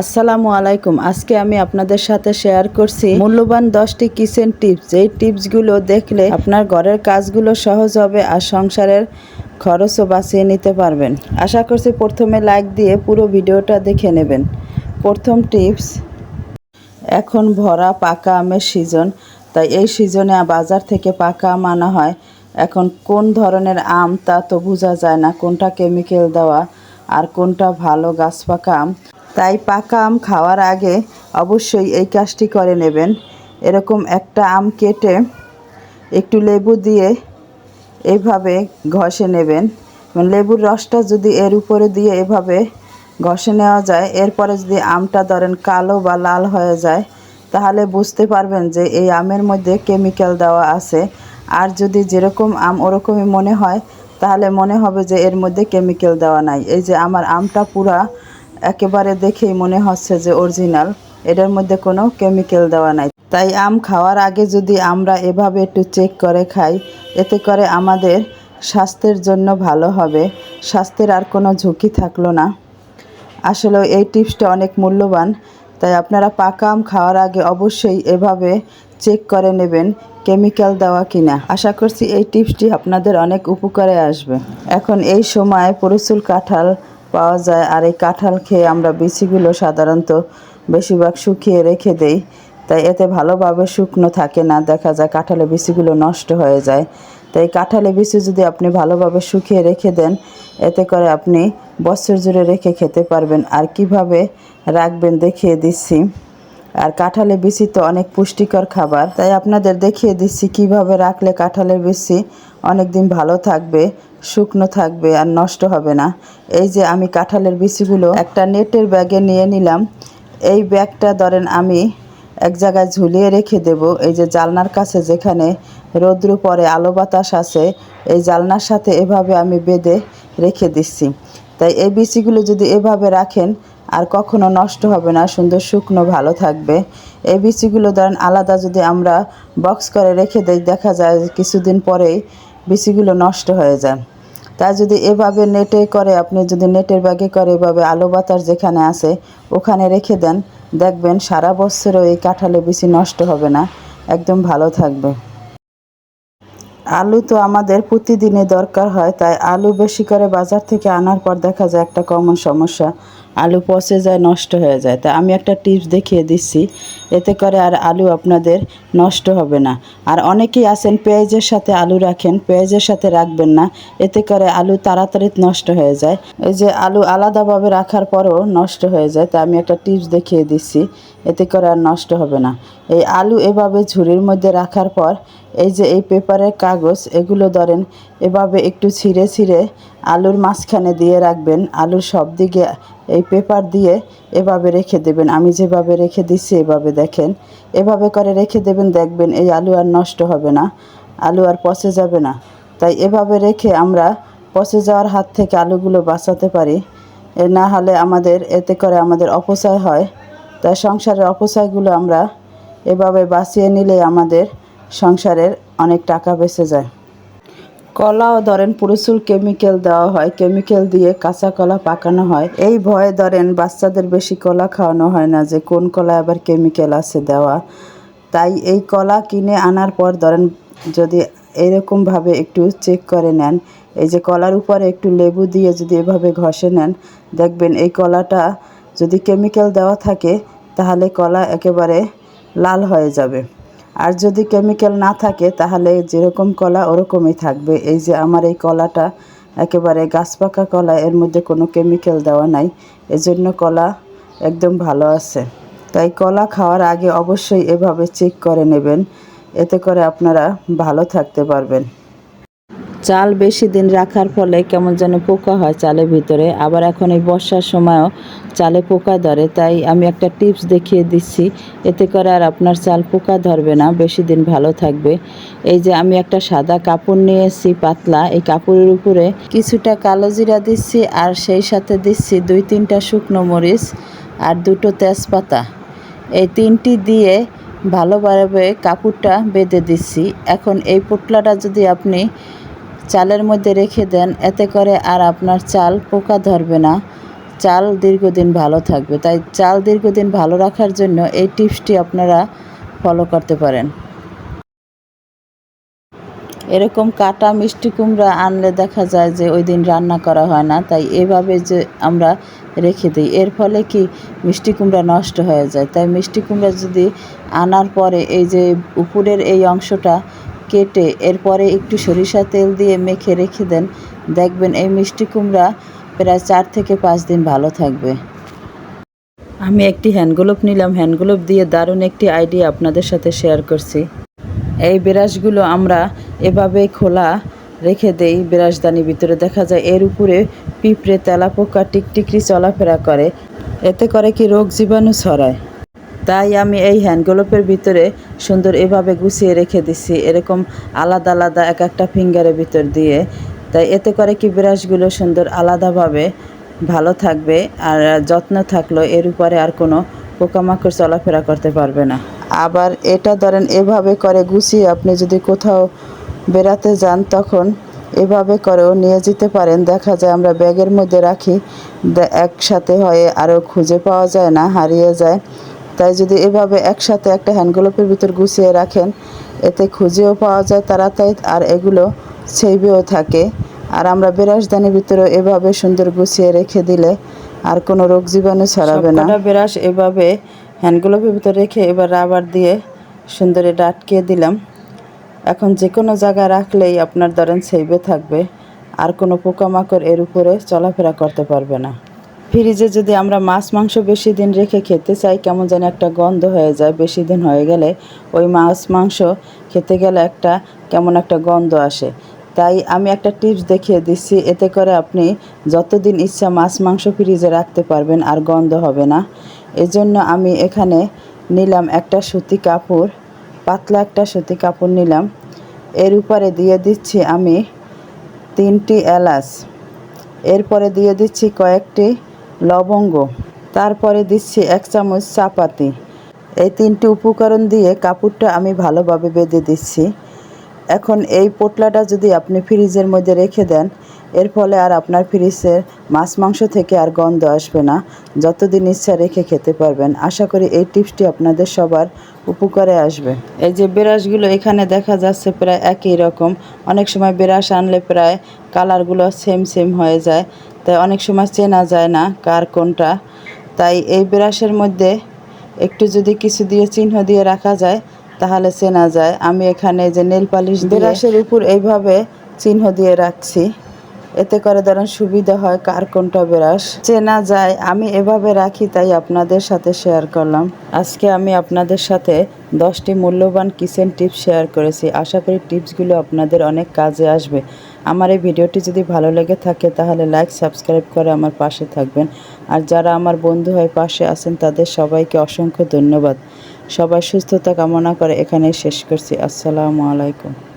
আসসালামু আলাইকুম। আজকে আমি আপনাদের সাথে শেয়ার করছি মূল্যবান দশটি কিচেন টিপস এই টিপসগুলো দেখলে আপনার ঘরের কাজগুলো সহজ হবে আর সংসারের খরচও বাঁচিয়ে নিতে পারবেন। আশা করছি প্রথমে লাইক দিয়ে পুরো ভিডিওটা দেখে নেবেন। প্রথম টিপস এখন ভরা পাকা আমের সিজন তাই এই সিজনে বাজার থেকে পাকা আম আনা হয়। এখন কোন ধরনের আম তা তো বোঝা যায় না, কোনটা কেমিক্যাল দেওয়া আর কোনটা ভালো গাছ পাকা আম। তাই পাকা আম খাওয়ার আগে অবশ্যই এই কাজটি করে নেবেন। এরকম একটা আম কেটে একটু লেবু দিয়ে এভাবে ঘষে নেবেন। মানে লেবুর রসটা যদি এর উপরে দিয়ে এভাবে ঘষে নেওয়া যায়, এরপরে যদি আমটা ধরেন কালো বা লাল হয়ে যায়, তাহলে বুঝতে পারবেন যে এই আমের মধ্যে কেমিক্যাল দেওয়া আছে। আর যদি যেরকম আম ওরকমই মনে হয়, তাহলে মনে হবে যে এর মধ্যে কেমিক্যাল দেওয়া নাই। এই যে আমার আমটা পুরা একেবারে দেখেই মনে হচ্ছে যে অরিজিনাল। এটার মধ্যে কোনো কেমিক্যাল দেওয়া নাই। তাই আম খাওয়ার আগে যদি আমরা এভাবে একটু চেক করে খাই, এতে করে আমাদের স্বাস্থ্যের জন্য ভালো হবে। স্বাস্থ্যের আর কোনো ঝুঁকি থাকল না। আসলে এই টিপসটা অনেক মূল্যবান। তাই আপনারা পাকা আম খাওয়ার আগে অবশ্যই এভাবে চেক করে নেবেন কেমিক্যাল দেওয়া কিনা। আশা করছি এই টিপসটি আপনাদের অনেক উপকারে আসবে। এখন এই সময় প্রচুর কাঁঠাল পাওয়া যায় আর এই কাঁঠাল খেয়ে আমরা বিচিগুলো সাধারণত বেশিরভাগ শুকিয়ে রেখে দেই। তাই এতে ভালোভাবে শুকনো থাকে না, দেখা যায় কাঁঠালের বিচিগুলো নষ্ট হয়ে যায়। তাই কাঁঠালের বিচি যদি আপনি ভালোভাবে শুকিয়ে রেখে দেন, এতে করে আপনি বছর জুড়ে রেখে খেতে পারবেন। আর কীভাবে রাখবেন দেখিয়ে দিচ্ছি। আর কাঁঠালের বিচি তো অনেক পুষ্টিকর খাবার, তাই আপনাদের দেখিয়ে দিচ্ছি কীভাবে রাখলে কাঁঠালের বিচি অনেক দিন ভালো থাকবে। শুকনো থাকবে আর নষ্ট হবে না। এই যে আমি কাঁঠালের বিচিগুলো একটা নেটের ব্যাগে নিয়ে নিলাম। এই ব্যাগটা ধরেন আমি এক জায়গায় ঝুলিয়ে রেখে দেব। এই যে জালনার কাছে যেখানে রৌদ্র পরে আলো বাতাস আছে, এই জালনার সাথে এভাবে আমি বেঁধে রেখে দিচ্ছি। তাই এই বিচিগুলো যদি এভাবে রাখেন, আর কখনো নষ্ট হবে না, সুন্দর শুকনো ভালো থাকবে। এই বিচিগুলো ধরেন আলাদা যদি আমরা বক্স করে রেখে দেই, দেখা যায় কিছুদিন পরেই বিচিগুলো নষ্ট হয়ে যায়। তাই যদি এভাবে নেটে করে, আপনি যদি নেটের ব্যাগে করে এভাবে আলো বাতাস যেখানে আছে, ওখানে রেখে দেন, দেখবেন সারা বছরও এই কাঁঠালে বেশি নষ্ট হবে না। একদম ভালো থাকবে। আলু তো আমাদের প্রতিদিনে দরকার হয়, তাই আলু বেশি করে বাজার থেকে আনার পর দেখা যায় একটা কমন সমস্যা। আলু পচে যায় নষ্ট হয়ে যায়। তা আমি একটা টিপস দেখিয়ে দিচ্ছি। এতে করে আর আলু আপনাদের নষ্ট হবে না। আর অনেকেই আছেন পেঁয়াজের সাথে আলু রাখেন, পেঁয়াজের সাথে রাখবেন না। এতে করে আলু তাড়াতাড়ি নষ্ট হয়ে যায়। এই যে আলু আলাদাভাবে রাখার পরও নষ্ট হয়ে যায়, তা আমি একটা টিপস দেখিয়ে দিচ্ছি। এতে করে আর নষ্ট হবে না। এই আলু এভাবে ঝুড়ির মধ্যে রাখার পর, এই যে এই পেপারের কাগজ, এগুলো ধরেন, এভাবে একটু ছিঁড়ে ছিঁড়ে আলুর মাঝখানে দিয়ে রাখবেন। আলুর সব দিকে এই পেপার দিয়ে এভাবে রেখে দেবেন। আমি যেভাবে রেখে দিচ্ছি এভাবে দেখেন। এভাবে করে রেখে দেবেন, দেখবেন এই আলু আর নষ্ট হবে না। আলু আর পচে যাবে না। তাই এভাবে রেখে আমরা পচে যাওয়ার হাত থেকে আলুগুলো বাঁচাতে পারি। এ না হলে আমাদের, এতে করে আমাদের অপচয় হয়। তাই সংসারের অপচয়গুলো আমরা এভাবে বাঁচিয়ে নিলে আমাদের সংসারের অনেক টাকা বেঁচে যায়। কলাও ধরেন প্রচুর কেমিক্যাল দেওয়া হয় কেমিক্যাল দিয়ে কাঁচা কলা পাকানো হয়। এই ভয়ে ধরেন বাচ্চাদের বেশি কলা খাওয়ানো হয় না যে কোন কলা আবার কেমিক্যাল আছে দেওয়া। তাই এই কলা কিনে আনার পর ধরেন যদি এরকমভাবে একটু চেক করে নেন, এই যে কলার উপরে একটু লেবু দিয়ে যদি এভাবে ঘষে নেন, দেখবেন এই কলাটা যদি কেমিক্যাল দেওয়া থাকে, তাহলে কলা একেবারে লাল হয়ে যাবে। আর যদি কেমিক্যাল না থাকে, তাহলে যেরকম কলা ওরকমই থাকবে। এই যে আমার এই কলাটা একেবারে গাছ পাকা কলা, এর মধ্যে কোনো কেমিক্যাল দেওয়া নাই। এজন্য কলা একদম ভালো আছে। তাই কলা খাওয়ার আগে অবশ্যই এভাবে চেক করে নেবেন। এতে করে আপনারা ভালো থাকতে পারবেন। চাল বেশি দিন রাখার ফলে কেমন যেন পোকা হয় চালের ভিতরে। আবার এখন এই বর্ষার সময়ও চালে পোকা ধরে, তাই আমি একটা টিপস দেখিয়ে দিচ্ছি। এতে করে আর আপনার চাল পোকা ধরবে না, বেশি দিন ভালো থাকবে। এই যে আমি একটা সাদা কাপড় নিয়ে এসেছি পাতলা। এই কাপড়ের উপরে কিছুটা কালো জিরা দিচ্ছি আর সেই সাথে দিচ্ছি দুই তিনটা শুকনো মরিচ আর দুটো তেজপাতা। এই তিনটি দিয়ে ভালোভাবে কাপড়টা বেঁধে দিচ্ছি। এখন এই পোটলাটা যদি আপনি চালের মধ্যে রেখে দেন, এতে করে আর আপনার চাল পোকা ধরবে না। চাল দীর্ঘদিন ভালো থাকবে। তাই চাল দীর্ঘদিন ভালো রাখার জন্য এই টিপসটি আপনারা ফলো করতে পারেন। এরকম কাটা মিষ্টি কুমড়া আনলে দেখা যায় যে ওই দিন রান্না করা হয় না, তাই এভাবে যে আমরা রেখে দিই। এর ফলে কি? মিষ্টি কুমড়া নষ্ট হয়ে যায়। তাই মিষ্টি কুমড়া যদি আনার পরে এই যে উপরের এই অংশটা কেটে এরপরে একটু সরিষা তেল দিয়ে মেখে রেখে দেন। দেখবেন এই মিষ্টি কুমড়া প্রায় চার থেকে পাঁচ দিন ভালো থাকবে। আমি একটি হ্যান্ড গ্লোভ নিলাম। হ্যান্ড গ্লোভ দিয়ে দারুণ একটি আইডিয়া আপনাদের সাথে শেয়ার করছি। এই বিরাশগুলো আমরা এভাবে খোলা রেখে দেই। বিরাশদানির ভিতরে দেখা যায় এর উপরে পিঁপড়ে তেলাপোকা টিকটিকরি চলাফেরা করে। এতে করে কি রোগ জীবাণু ছড়ায়। তাই আমি এই হ্যান্ড গ্লোভের ভিতরে সুন্দর এভাবে গুছিয়ে রেখে দিচ্ছি এরকম আলাদা আলাদা এক একটা ফিঙ্গারের ভিতর দিয়ে। তাই এতে করে কি ব্রাশগুলো সুন্দর আলাদাভাবে ভালো থাকবে আর যত্ন থাকল, এর উপরে আর কোনো পোকামাকড় চলাফেরা করতে পারবে না। আবার এটা ধরেন এভাবে করে গুছিয়ে আপনি যদি কোথাও বেড়াতে যান, তখন এভাবে করেও নিয়ে যেতে পারেন। দেখা যায় আমরা ব্যাগের মধ্যে রাখি একসাথে হয়ে আরও খুঁজে পাওয়া যায় না, হারিয়ে যায়। তাই যদি এভাবে একসাথে একটা হ্যান্ডগ্লোভের ভিতর গুছিয়ে রাখেন, এতে খুঁজেও পাওয়া যায় তাড়াতাড়ি আর এগুলো সেইবেও থাকে। আর আমরা বেরাসদানির ভিতরে এভাবে সুন্দর গুছিয়ে রেখে দিলে আর কোনো রোগ জীবাণু ছড়াবে না। বেরাস এভাবে হ্যান্ডগ্লোভের ভিতরে রেখে এবার রাবার দিয়ে সুন্দর আটকে দিলাম। এখন যে কোনো জায়গায় রাখলেই আপনার ধরেন সেইবে থাকবে। আর কোনো পোকামাকড় এর উপরে চলাফেরা করতে পারবে না। ফ্রিজে যদি আমরা মাছ, মাংস বেশি দিন রেখে খেতে চাই, কেমন যেন একটা গন্ধ হয়ে যায়, বেশি দিন হয়ে গেলে ওই মাছ, মাংস খেতে গেলে একটা কেমন একটা গন্ধ আসে। তাই আমি একটা টিপস দেখিয়ে দিচ্ছি, এতে করে আপনি যতদিন ইচ্ছা মাছ, মাংস ফ্রিজে রাখতে পারবেন, আর গন্ধ হবে না। এজন্য আমি এখানে নিলাম একটা সুতি কাপড়, পাতলা একটা সুতি কাপড় নিলাম। এর উপরে দিয়ে দিচ্ছি আমি তিনটি এলাচ। এরপরে দিয়ে দিচ্ছি কয়েকটি লবঙ্গ। তারপরে দিচ্ছি এক চামচ চাপাতি। এই তিনটি উপকরণ দিয়ে কাপড়টা আমি ভালোভাবে বেঁধে দিচ্ছি। এখন এই পোটলাটা যদি আপনি ফ্রিজের মধ্যে রেখে দেন, এর ফলে আর আপনার ফ্রিজের মাছ, মাংস থেকে আর গন্ধ আসবে না। যতদিন ইচ্ছা রেখে খেতে পারবেন। আশা করি এই টিপসটি আপনাদের সবার উপকারে আসবে। এই যে বেরাসগুলো এখানে দেখা যাচ্ছে প্রায় একই রকম। অনেক সময় বেরাস আনলে প্রায় কালারগুলো সেম সেম হয়ে যায়। তাই অনেক সময় চেনা যায় না কার কোনটা। তাই এই ব্রাশের মধ্যে একটু যদি কিছু দিয়ে চিহ্ন দিয়ে রাখা যায়, তাহলে চেনা যায়। আমি এখানে যে নেল পালিশ ব্রাশের উপর এইভাবে চিহ্ন দিয়ে রাখছি। এতে করে ধরেন সুবিধা হয়, কার কোনটা ব্রাশ চেনা যায়, আমি এভাবে রাখি, তাই আপনাদের সাথে শেয়ার করলাম। আজকে আমি আপনাদের সাথে দশটি মূল্যবান কিচেন টিপস শেয়ার করেছি। আশা করি টিপসগুলো আপনাদের অনেক কাজে আসবে। আমার এই ভিডিওটি যদি ভালো লেগে থাকে, তাহলে লাইক সাবস্ক্রাইব করে আমার পাশে থাকবেন। আর যারা আমার বন্ধু হয়ে পাশে আছেন, তাদের সবাইকে অসংখ্য ধন্যবাদ। সবাই সুস্থতা কামনা করে এখানে শেষ করছি। আসসালামু আলাইকুম।